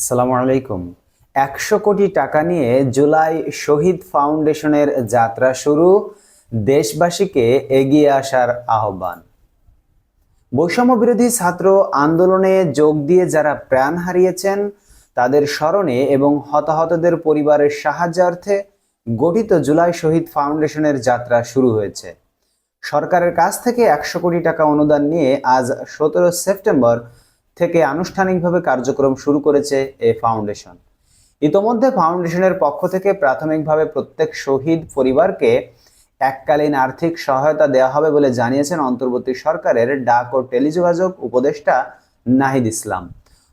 আসসালামু আলাইকুম। একশো কোটি টাকা নিয়ে জুলাই শহীদ ফাউন্ডেশনের যাত্রা শুরু, দেশবাসীকে এগিয়ে আসার আহ্বান। বৈষম্য বিরোধী ছাত্র আন্দোলনে যোগ দিয়ে যারা প্রাণ হারিয়েছেন, তাদের স্মরণে এবং হতাহতদের পরিবারের সাহায্যার্থে গঠিত জুলাই শহীদ ফাউন্ডেশনের যাত্রা শুরু হয়েছে। সরকারের কাছ থেকে একশো কোটি টাকা অনুদান নিয়ে আজ সতেরো সেপ্টেম্বর থেকে আনুষ্ঠানিকভাবে কার্যক্রম শুরু করেছে এ ফাউন্ডেশন। ইতোমধ্যে ফাউন্ডেশনের পক্ষ থেকে প্রাথমিকভাবে প্রত্যেক শহীদ পরিবারকে এককালীন আর্থিক সহায়তা দেওয়া হবে বলে জানিয়েছেন অন্তর্বর্তী সরকারের ডাক ও টেলিযোগাযোগ উপদেষ্টা নাহিদ ইসলাম।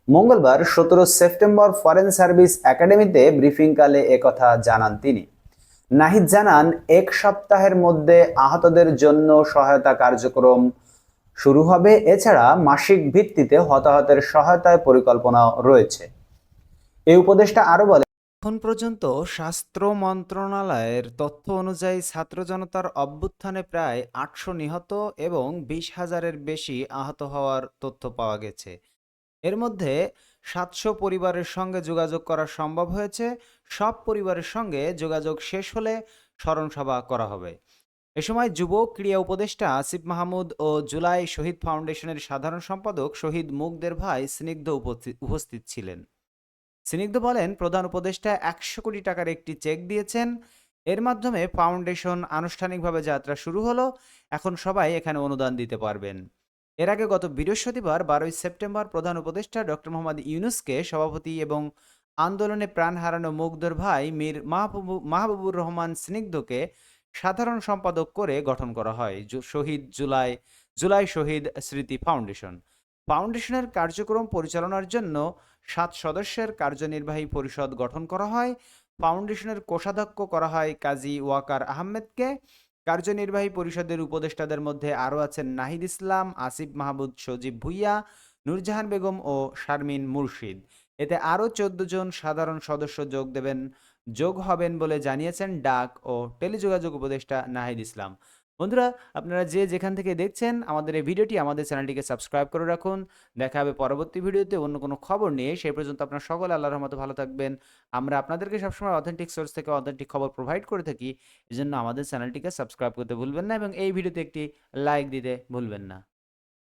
মঙ্গলবার সতেরো সেপ্টেম্বর ফরেন সার্ভিস একাডেমিতে ব্রিফিংকালে একথা জানান তিনি। নাহিদ জানান, এক সপ্তাহের মধ্যে আহতদের জন্য সহায়তা কার্যক্রম শুরু হবে। এছাড়া মাসিক ভিত্তিতে হতাহতের সহায়তায় পরিকল্পনা রয়েছে। এই উপদেষ্টা আরও বলে এখন পর্যন্ত স্বাস্থ্য মন্ত্রণালয়ের তথ্য অনুযায়ী ছাত্র জনতার অভ্যুত্থানে প্রায় আটশো নিহত এবং বিশ হাজারের বেশি আহত হওয়ার তথ্য পাওয়া গেছে। এর মধ্যে সাতশো পরিবারের সঙ্গে যোগাযোগ করা সম্ভব হয়েছে। সব পরিবারের সঙ্গে যোগাযোগ শেষ হলে স্মরণসভা করা হবে। এ সময় যুব ক্রীড়া উপদেষ্টা আসিফ মাহমুদ ও জুলাই শহীদ ফাউন্ডেশনের সাধারণ সম্পাদক শহীদ মুগদের ভাই স্নিগ্ধ উপস্থিত- ছিলেন। স্নিগ্ধ বলেন, প্রধান উপদেষ্টা একশো কোটি টাকার একটি চেক দিয়েছেন। এর মাধ্যমে ফাউন্ডেশন আনুষ্ঠানিকভাবে যাত্রা শুরু হলো। এখন সবাই এখানে অনুদান দিতে পারবেন। এর আগে গত বৃহস্পতিবার, বারোই সেপ্টেম্বর, প্রধান উপদেষ্টা ডক্টর মোহাম্মদ ইউনুসকে সভাপতি এবং আন্দোলনে প্রাণ হারানো মুগ্ধর ভাই মীর মাহবুবু, মাহবুবুর রহমান স্নিগ্ধকে সাধারণ সম্পাদক করে গঠন করা হয়। শহীদ জুলাই জুলাই শহীদ স্মৃতি ফাউন্ডেশন। ফাউন্ডেশনের কার্যক্রম পরিচালনার জন্য সাত সদস্যের কার্যনির্বাহী পরিষদ গঠন করা হয়। ফাউন্ডেশনের কোষাধ্যক্ষ করা হয় কাজী ওয়াকার আহমেদকে। কার্যনির্বাহী পরিষদের উপদেষ্টাদের মধ্যে আরও আছেন নাহিদ ইসলাম, আসিফ মাহমুদ, সজীব ভুইয়া, নূরজাহান বেগম ও শারমিন মুর্শিদ। এতে আরও চোদ্দ জন সাধারণ সদস্য যোগ দেবেন যোগ হবেন বলে জানিয়েছেন ডাক ও টেলিযোগাযোগ উপদেষ্টা নাহিদ ইসলাম। বন্ধুরা, আপনারা যে যেখান থেকে দেখছেন, আমাদের এই ভিডিওটি আমাদের চ্যানেলটিকে সাবস্ক্রাইব করে রাখুন। দেখা হবে পরবর্তী ভিডিওতে অন্য কোনো খবর নিয়ে। সেই পর্যন্ত আপনার সকলে আল্লাহর রহমতে ভালো থাকবেন। আমরা আপনাদেরকে সবসময় অথেন্টিক সোর্স থেকে অথেন্টিক খবর প্রোভাইড করে থাকি। এই জন্য আমাদের চ্যানেলটিকে সাবস্ক্রাইব করতে ভুলবেন না এবং এই ভিডিওতে একটি লাইক দিতে ভুলবেন না।